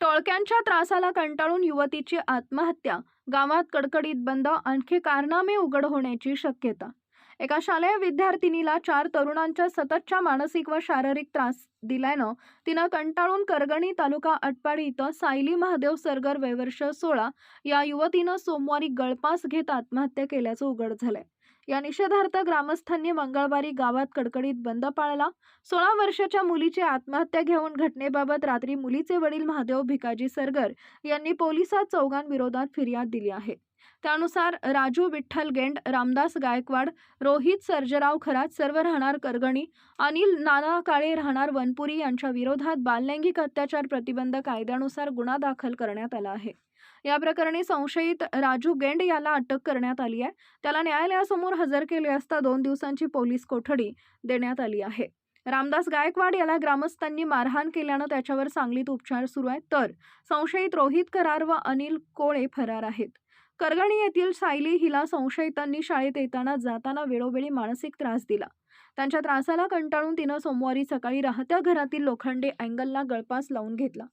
टोळक्यांच्या त्रासाला कंटाळून युवतीची आत्महत्या गावात कडकडीत बंद आणखी कारनामे उघड होण्याची शक्यता. एका शालेय विद्यार्थिनीला चार तरुणांच्या सततच्या मानसिक व शारीरिक त्रास दिल्यानं तिनं कंटाळून करगणी तालुका अटपाडी इथं सायली महादेव सरगर वैवर्ष सोळा या युवतीनं सोमवारी गळपास घेत आत्महत्या केल्याचं उघड झालंय. या निषेधार्थ ग्रामस्थांनी मंगळवारी गावात कडकडीत बंद पाळला. सोळा वर्षाच्या मुलीची आत्महत्या घेऊन घटनेबाबत रात्री मुलीचे वडील महादेव भिकाजी सरगर यांनी पोलिसात चौघांविरोधात फिर्याद दिली आहे. त्यानुसार राजू विठ्ठल गेंड रामदास गायकवाड रोहित सर्जराव खरात सर्व राहणार करगणी अनिल नाना काळे राहणार वनपुरी यांच्या विरोधात बाललैंगिक अत्याचार प्रतिबंध कायद्यानुसार गुन्हा दाखल करण्यात आला आहे. या प्रकरणी संशयित राजू गेंड याला अटक करण्यात आली आहे. त्याला न्यायालयासमोर हजर केले असता दोन दिवसांची पोलीस कोठडी देण्यात आली आहे. रामदास गायकवाड याला ग्रामस्थांनी मारहाण केल्यानं त्याच्यावर सांगलीत उपचार सुरू आहेत. तर संशयित रोहित करार व अनिल कोळे फरार आहेत. करगणी येथील सायली हिला संशयितांनी शाळेत येताना जाताना वेळोवेळी मानसिक त्रास दिला. त्यांच्या त्रासाला कंटाळून तिनं सोमवारी सकाळी राहत्या घरातील लोखंडे अँगलला गळपास लावून घेतला.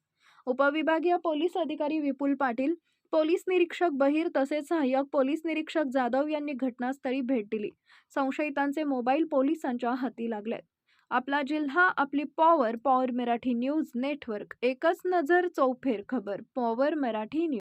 उपविभागीय पोलीस अधिकारी विपुल पाटील पोलीस निरीक्षक बहिर तसेच सहाय्यक पोलीस निरीक्षक जाधव यांनी घटनास्थळी भेट दिली. संशयितांचे मोबाईल पोलिसांच्या हाती लागलेत. आपला जिल्हा आपली power power Marathi news network एकच नजर चौफेर खबर पॉवर मराठी न्यूज